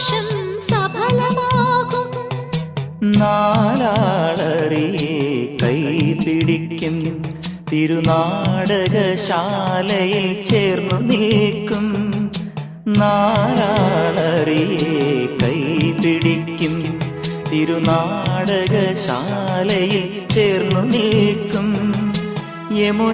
ആഘോഷം സഫലമാകും. നാലാളറിയെ കൈപിടിക്കും. തിരുനാടകശാലയിൽ ചേർന്നു നിൽക്കും. നാലാളറിയെ കൈപിടിക്കും. തിരുനാടകശാലയിൽ ചേർന്നു നിൽക്കും. യമു